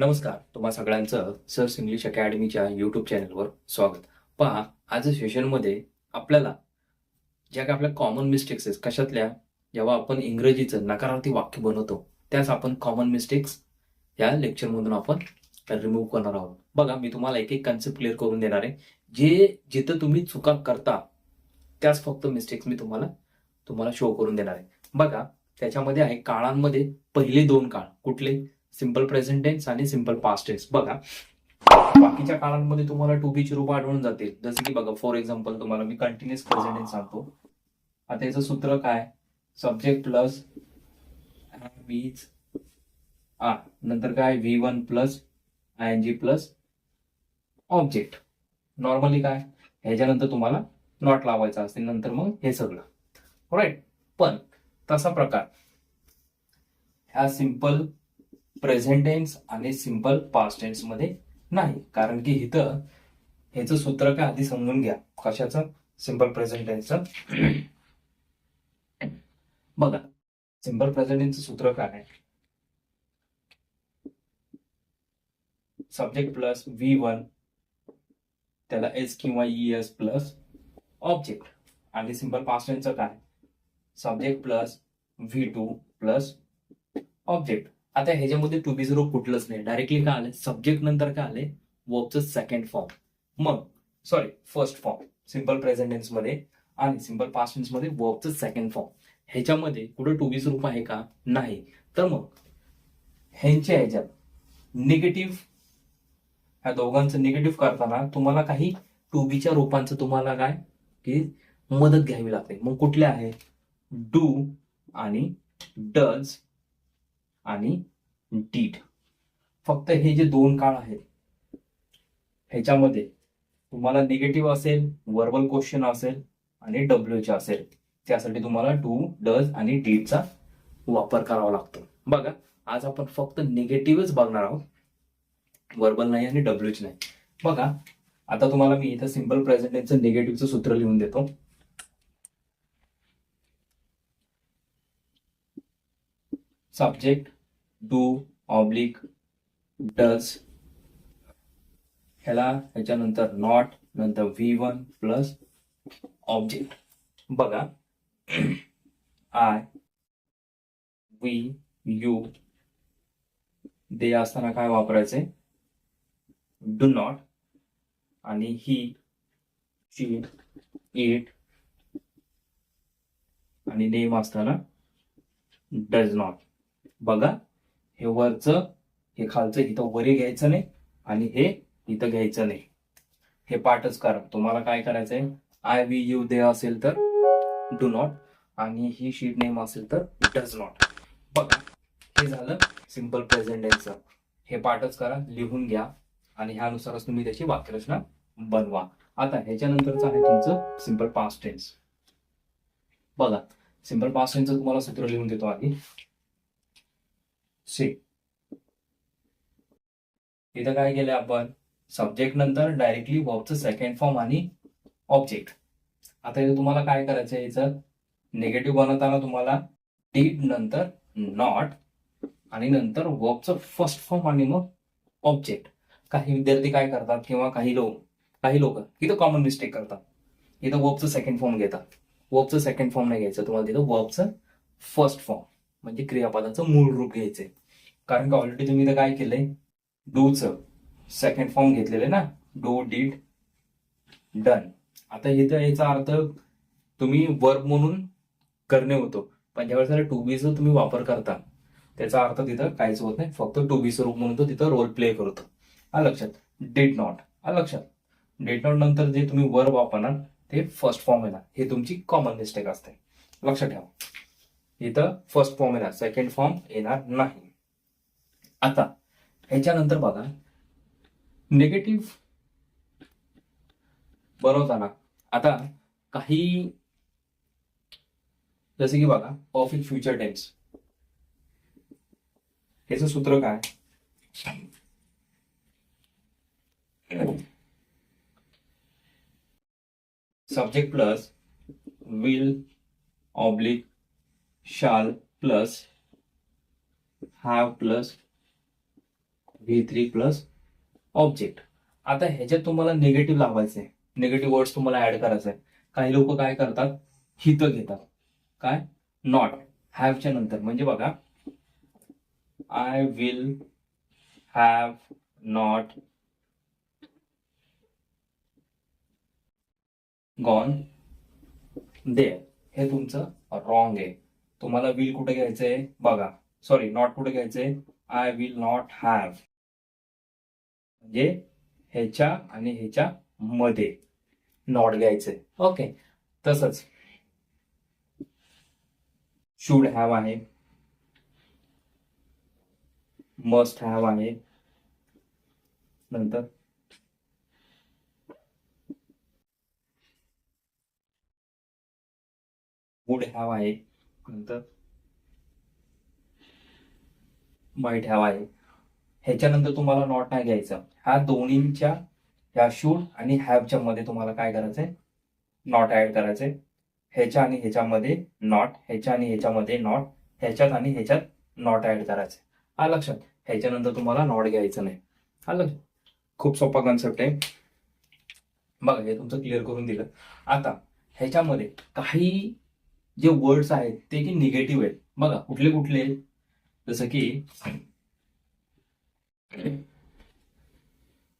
नमस्कार तुम्हा सगळ्यांचं सर्स इंग्लिश अकॅडमीच्या युट्यूब चॅनलवर स्वागत. पहा आज सेशनमध्ये आपल्याला ज्या काही आपल्या कॉमन मिस्टेक्स आहेत कशातल्या जेव्हा आपण इंग्रजीचं नकारार्थी वाक्य बनवतो त्याच आपण कॉमन मिस्टेक्स या लेक्चरमधून आपण रिमूव्ह करणार आहोत. बघा मी तुम्हाला एक एक कन्सेप्ट क्लिअर करून देणार आहे. जे जिथं तुम्ही चुका करता त्याच फक्त मिस्टेक्स मी तुम्हाला तुम्हाला शो करून देणार आहे. बघा त्याच्यामध्ये आहे काळांमध्ये पहिले दोन काळ. कुठले? सिंपल प्रेझेंट टेन्स आणि सिंपल पास्ट टेन्स. बघा बाकीच्या काळांमध्ये तुम्हाला टू बीची रूप आढळून जातील. जसं की बघा फॉर एक्झाम्पल तुम्हाला मी कंटिन्युअस प्रेझेंट टेन्स सांगतो. आता याचं सूत्र काय? सब्जेक्ट प्लस वीज आ नंतर काय? V one plus I N G plus object normally काय? ह्याच्यानंतर तुम्हाला नॉट लावायचा असते. नंतर मग हे सगळं. राईट पण तसा प्रकार. ह्या सिंपल प्रेझेंट टेन्स आणि सिंपल पास्ट टेन्समध्ये नाही. कारण की इथं ह्याचं सूत्र काय आधी समजून घ्या. कशाचं? सिंपल प्रेझेंट टेन्सचं बघा. सिंपल प्रेझेंट टेन्सचं सूत्र काय आहे? सब्जेक्ट प्लस व्ही वन त्याला एस किंवा ई एस प्लस ऑब्जेक्ट आणि सिंपल पास्ट टेन्सचं काय? Subject plus V two plus object आता ह्याच्यामध्ये टू बी झिरो कुठलंच नाही. डायरेक्टली काय आलंय? सब्जेक्ट नंतर काय आलंय? वर्कचं सेकंड फॉर्म मग सॉरी फर्स्ट फॉर्म सिंपल प्रेझेंटेन्समध्ये आणि सिंपल पास्ट टेन्समध्ये वर्कचं सेकंड फॉर्म ह्याच्यामध्ये कुठं टू बी रूप आहे का? नाही. तर मग ह्यांच्या ह्याच्यात निगेटिव्ह ह्या दोघांचं निगेटिव्ह करताना तुम्हाला काही टू बीच्या रूपांचं तुम्हाला काय? की मदत घ्यावी लागते. मग कुठले आहे? डू आणि डज आणि डीड. फक्त हे जे दोन काळ आहेत ह्याच्यामध्ये तुम्हाला निगेटिव्ह असेल वर्बल क्वेश्चन असेल आणि डब्ल्यूचे असेल. त्यासाठी तुम्हाला टू डज आणि डीडचा वापर करावा लागतो. बघा आज आपण फक्त निगेटिव्हच बघणार आहोत. वर्बल नाही आणि डब्ल्यूच नाही. बघा आता तुम्हाला मी इथं सिंपल प्रेझेंटेन्सचं निगेटिव्हचं सूत्र लिहून देतो. सब्जेक्ट डू ऑब्लिक डज ह्याला ह्याच्यानंतर नॉट नंतर व्ही वन प्लस ऑब्जेक्ट बघा. आय वी यू दे असताना काय वापरायचे? डू नॉट आणि ही ची इट आणि नेम असताना डज नॉट बघा. हे वरचं हे खालचं इथं वरी घ्यायचं नाही आणि हे इथं घ्यायचं नाही. हे पाठच करा. तुम्हाला काय करायचंय? आय वी यू दे असेल तर डू नॉट आणि ही शीट नेम असेल तर डज नॉट बघा हे झालं सिंपल प्रेझेंट हे पाठच करा लिहून घ्या आणि ह्यानुसारच तुम्ही त्याची वाक्यरचना बनवा. आता ह्याच्यानंतरचं आहे तुमचं सिंपल पास्ट टेन्स बघा सिंपल पास्ट टेन्सचं तुम्हाला सूत्र लिहून देतो आधी. सी. इथं काय केलं आपण? सब्जेक्ट नंतर डायरेक्टली वर्बचं सेकंड फॉर्म आणि ऑब्जेक्ट आता इथं तुम्हाला काय करायचं आहे याचं निगेटिव्ह बनवताना तुम्हाला डीड नंतर नॉट आणि नंतर वर्बचं फर्स्ट फॉर्म आणि मग ऑब्जेक्ट काही विद्यार्थी काय करतात किंवा काही लोक काही लोक इथं कॉमन मिस्टेक करतात. इथं वर्बचं सेकंड फॉर्म घेतात. वर्बचं सेकंड फॉर्म नाही घ्यायचं. तुम्हाला तिथं वर्बचं फर्स्ट फॉर्म म्हणजे क्रियापदाचं मूळ रूप घ्यायचंय. कारण का ऑलरेडी तुम्ही इथं काय केलंय? डूचं सेकंड फॉर्म घेतलेलं आहे ना? Do did done. आता इथं याचा अर्थ तुम्ही वर्ब म्हणून करणे होतो. पण ज्यावेळेस टू बीचा तुम्ही वापर करता त्याचा अर्थ तिथं काहीच होत नाही. फक्त टू बी रूप म्हणून तो तिथं रोल प्ले करतो. हा लक्षात. डेड नॉट हा लक्षात. डेट नॉट नंतर जे तुम्ही वर्ब वापरणार ते फर्स्ट फॉर्म येणार हे तुमची कॉमन मिस्टेक असते. लक्षात ठेवा. इथं फर्स्ट फॉर्म येणार सेकंड फॉर्म येणार नाही. आता ह्याच्यानंतर बघा निगेटिव्ह बनवताना आता काही जसे की बघा परफेक्ट फ्युचर टेन्स ह्याचं सूत्र काय? Subject plus will oblique shall plus have plus V three plus object. आता ह्याच्यात तुम्हाला निगेटिव्ह लावायचे निगेटिव्ह वर्ड्स तुम्हाला ऍड करायचे काही लोक काय करतात? हित घेतात. काय? नॉट हॅवच्या नंतर. म्हणजे बघा I will have not gone there हे तुमचं रॉंग आहे. तुम्हाला विल कुठे घ्यायचंय? बघा. सॉरी नॉट कुठे घ्यायचंय? आय विल नॉट हॅव म्हणजे ह्याच्या आणि ह्याच्या मध्ये. नॉट घ्यायचंय. ओके तसंच. शुड हॅव आहे. मस्ट हॅव आहे. नंतर. वुड हॅव आहे. नंतर माईट ठेवा आहे. ह्याच्यानंतर तुम्हाला नॉट नाही घ्यायचं. ह्या दोन्हींच्या ह्या शूड आणि हॅवच्या मध्ये तुम्हाला काय करायचंय? नॉट ऍड करायचंय. ह्याच्या आणि ह्याच्यामध्ये नॉट ह्याच्या आणि ह्याच्यामध्ये नॉट ह्याच्यात आणि ह्याच्यात नॉट ऍड करायचंय. हा लक्षात. ह्याच्यानंतर तुम्हाला नॉट घ्यायचं नाही. हा लक्षात. खूप सोपा कन्सेप्ट आहे. बघा हे तुमचं क्लिअर करून दिलं. आता ह्याच्यामध्ये काही जे वर्ड्स आहेत ते की निगेटिव्ह आहेत. बघा कुठले कुठले? जसं की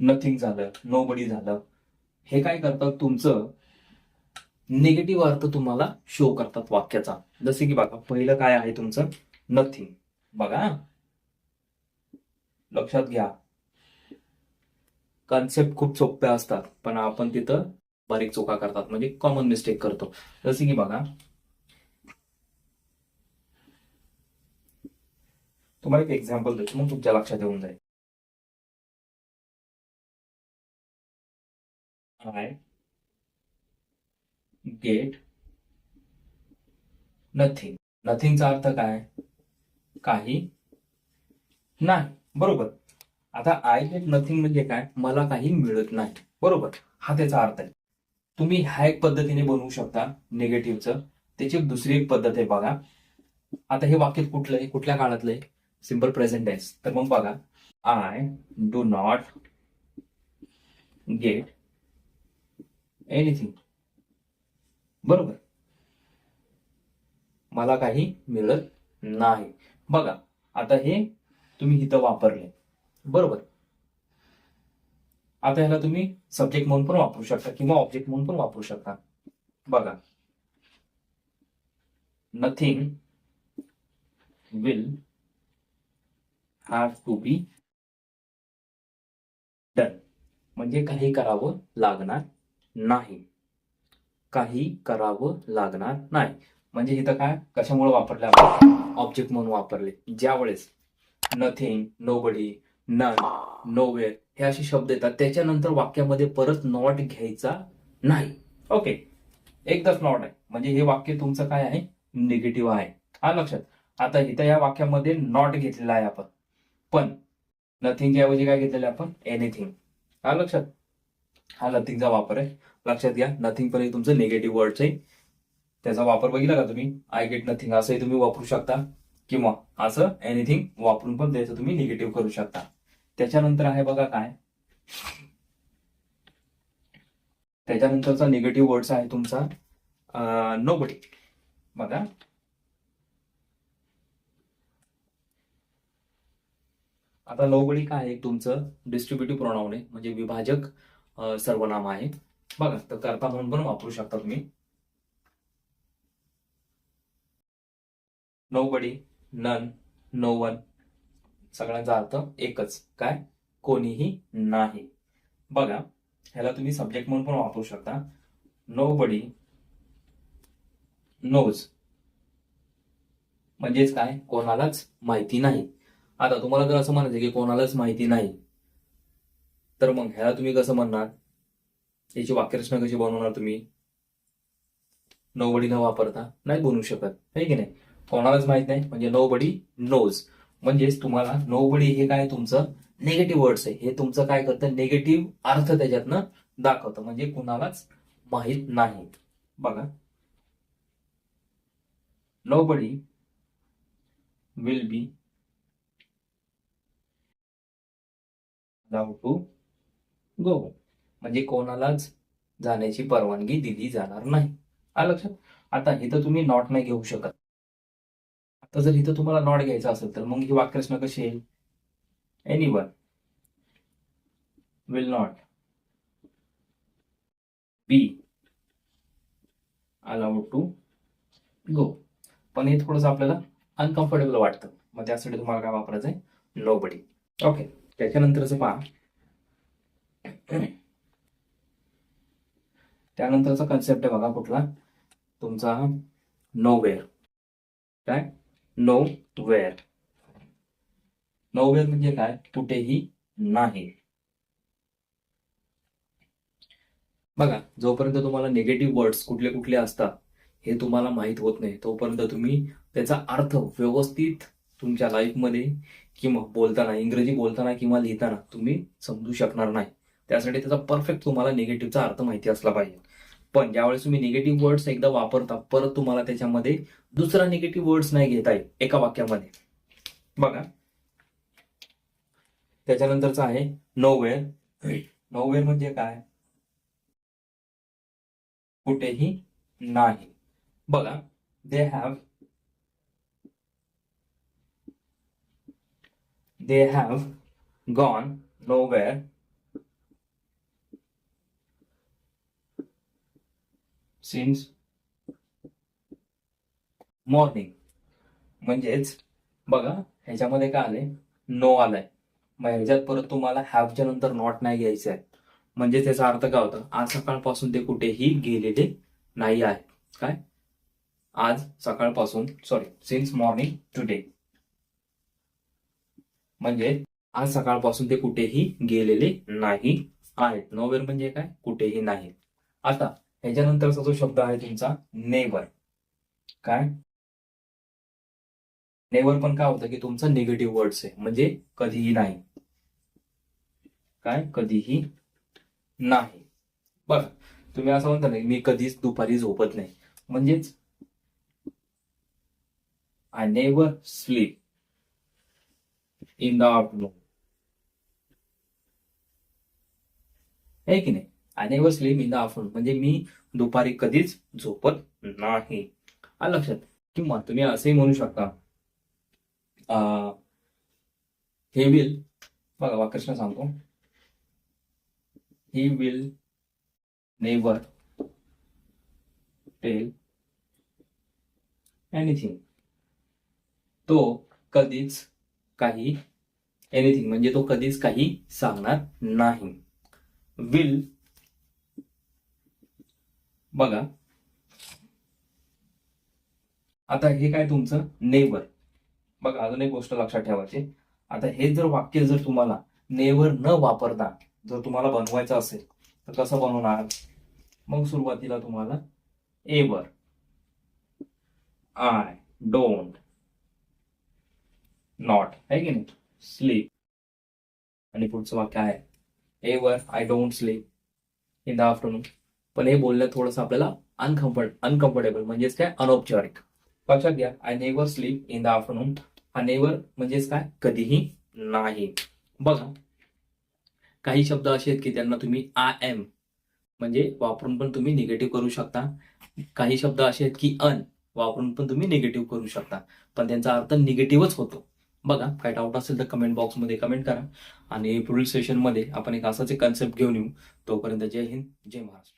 नथिंग झालं नो बडी झालं. हे काय करतात तुमचं? निगेटिव्ह अर्थ तुम्हाला शो करतात वाक्याचा. जसे की बघा पहिलं काय आहे तुमचं? नथिंग बघा. लक्षात घ्या. कन्सेप्ट खूप सोप्या असतात पण आपण तिथं बारीक चुका करतात. म्हणजे कॉमन मिस्टेक करतो. जसे की बघा तुम्हाला एक एक्झाम्पल देतो मग तुमच्या लक्षात येऊन जाईल. आय गेट नथिंग नथिंगचा अर्थ काय? काही नाही. बरोबर. आता आय गेट नथिंग म्हणजे काय? मला काही मिळत नाही. बरोबर. हा त्याचा अर्थ आहे. तुम्ही ह्या एक पद्धतीने बनवू शकता निगेटिव्हचं त्याची दुसरी एक पद्धत आहे बघा. आता हे वाक्य कुठलं आहे? कुठल्या काळातलं आहे? सिंपल प्रेझेंट आहे तर मग बघा I do not get anything बरोबर? मला काही मिळत नाही. बघा आता हे तुम्ही इथं वापरले. बरोबर? आता ह्याला तुम्ही सब्जेक्ट म्हणून पण वापरू शकता किंवा ऑब्जेक्ट म्हणून पण वापरू शकता. बघा. Nothing will have to be done म्हणजे काही करावं लागणार नाही. काही करावं लागणार नाही. म्हणजे इथं काय? कशामुळे वापरले आपण? ऑब्जेक्ट म्हणून वापरले. ज्या वेळेस nothing nobody none nowhere हे असे शब्द येतात. त्याच्यानंतर वाक्यामध्ये परत नॉट घ्यायचा नाही. ओके एकदाच नॉट आहे. म्हणजे हे वाक्य तुमचं काय आहे? निगेटिव्ह आहे. हा लक्षात. आता इथं या वाक्यामध्ये नॉट घेतलेला आहे आपण. पण नथिंगच्या ऐवजी काय घेतलेलं आपण? एनिथिंग हा लक्षात? हा नथिंगचा वापर आहे. लक्षात घ्या नथिंग पण तुमचं निगेटिव्ह वर्ड्स आहे. त्याचा वापर बघितला का तुम्ही? आय गेट नथिंग असंही तुम्ही वापरू शकता. किंवा असं एनिथिंग वापरून पण त्याचं तुम्ही निगेटिव्ह करू शकता. त्याच्यानंतर आहे बघा काय? त्याच्यानंतरचा निगेटिव्ह वर्ड्स आहे तुमचा नो बडी बघा. आता नो काय आहे? तुमचं डिस्ट्रीब्युटिव्ह प्रोनाऊन आहे म्हणजे विभाजक सर्वनाम आहे. बघा तर करता म्हणून पण वापरू शकता तुम्ही. नोबडी नन नो वन सगळ्यांचा अर्थ एकच. काय? कोणीही नाही. बघा ह्याला तुम्ही सब्जेक्ट म्हणून पण वापरू शकता. नोबडी नोज म्हणजेच काय? कोणालाच माहिती नाही. आता तुम्हाला जर असं म्हणायचं की कोणालाच माहिती नाही. तर मग ह्याला तुम्ही कसं म्हणणार? याची वाक्यरचना कशी बनवणार तुम्ही? नोबडी न वापरता नाही बनवू शकत. आहे की नाही? कोणालाच माहीत नाही म्हणजे नोबडी नोज म्हणजेच तुम्हाला नोबडी हे काय तुमचं नेगेटिव्ह वर्ड्स आहे. हे तुमचं काय करतं? निगेटिव्ह अर्थ त्याच्यातनं दाखवतं. म्हणजे कुणालाच माहीत नाही. बघा. Nobody will be allowed to go. म्हणजे कोणालाच जाण्याची परवानगी दिली जाणार नाही. आलं लक्षात? आता इथं तुम्ही नॉट नाही घेऊ शकत. आता जर इथं तुम्हाला नॉट घ्यायचा असेल तर मग ही वाक्यरचना कशी येईल? Anyone will not be allowed to go पण हे थोडंसं आपल्याला अनकम्फर्टेबल वाटतं. मग त्यासाठी तुम्हाला काय वापरायचं आहे नो बडी ओके त्याच्यानंतरचं पहा. त्यानंतरचा कन्सेप्ट आहे बघा कुठला? तुमचा नो वेअर काय? नो वेअर नो वेअर म्हणजे काय? कुठेही नाही. बघा जोपर्यंत तुम्हाला निगेटिव्ह वर्ड्स कुठले कुठले असतात हे तुम्हाला माहीत होत नाही तोपर्यंत तुम्ही त्याचा अर्थ व्यवस्थित तुमच्या लाईफमध्ये किंवा बोलताना इंग्रजी बोलताना किंवा लिहिताना तुम्ही समजू शकणार नाही. त्यासाठी त्याचा परफेक्ट तुम्हाला निगेटिव्हचा अर्थ माहिती असला पाहिजे. पण ज्यावेळेस तुम्ही निगेटिव्ह वर्ड्स एकदा वापरता परत तुम्हाला त्याच्यामध्ये दुसरा निगेटिव्ह वर्ड्स नाही घेता येईल एका वाक्यामध्ये. बघा. त्याच्यानंतरचा आहे नोवेअर नोवेअर म्हणजे काय? कुठेही नाही. बघा. They have they have gone nowhere. Since morning म्हणजेच बघा ह्याच्यामध्ये काय आलंय? नो आलाय. मग ह्याच्यात परत तुम्हाला हॅवच्या नंतर नॉट नाही घ्यायचं आहे म्हणजे त्याचा अर्थ काय होतं? आज सकाळपासून ते कुठेही गेलेले नाही आहे. काय? आज सकाळपासून सॉरी सिन्स मॉर्निंग टुडे म्हणजे आज सकाळपासून ते कुठेही गेलेले नाही आहेत. नोवेर म्हणजे काय? कुठेही नाही. आता ह्याच्यानंतरचा जो शब्द आहे तुमचा नेवर. काय? नेवर पण काय होतं की तुमचं निगेटिव्ह वर्ड्स आहे. म्हणजे कधीही नाही. काय? कधीही नाही. बर तुम्ही असं म्हणता ना मी कधीच दुपारी झोपत नाही. म्हणजेच I never sleep in the afternoon आहे की नाही? I never sleep in the afternoon म्हणजे मी दुपारी कधीच झोपत नाही. आलं लक्षात? किंवा तुम्ही असंही म्हणू शकता हे विल बघा कृष्ण सांगतो. He will never tell anything तो कधीच काही एनिथिंग म्हणजे तो कधीच काही सांगणार नाही. विल बघा. आता हे काय तुमचं? नेवर बघा अजून एक गोष्ट लक्षात ठेवायची. आता हे जर वाक्य जर तुम्हाला नेवर न वापरता जर तुम्हाला बनवायचं असेल तर कसं बनवणार? मग सुरुवातीला तुम्हाला एवर आय डोंट नॉट आहे की नाही? स्लीप आणि पुढचं वाक्य आहे ever I don't sleep in the afternoon पण हे बोलणं थोडंसं आपल्याला अनकम्फर्ट अनकम्फर्टेबल म्हणजेच काय? अनौपचारिक लक्षात घ्या I never sleep in the afternoon हा नेवर म्हणजेच काय? कधीही नाही. बघा काही शब्द असे आहेत की त्यांना तुम्ही आय एम म्हणजे वापरून पण तुम्ही निगेटिव्ह करू शकता. काही शब्द असे आहेत की अन वापरून पण तुम्ही निगेटिव्ह करू शकता. पण त्यांचा अर्थ निगेटिव्हच होतो. बघा काय डाऊट असेल तर कमेंट बॉक्समध्ये कमेंट करा. आणि पुढील सेशनमध्ये आपण एक असाच एक कन्सेप्ट घेऊन येऊ. तोपर्यंत जय हिंद जय महाराष्ट्र.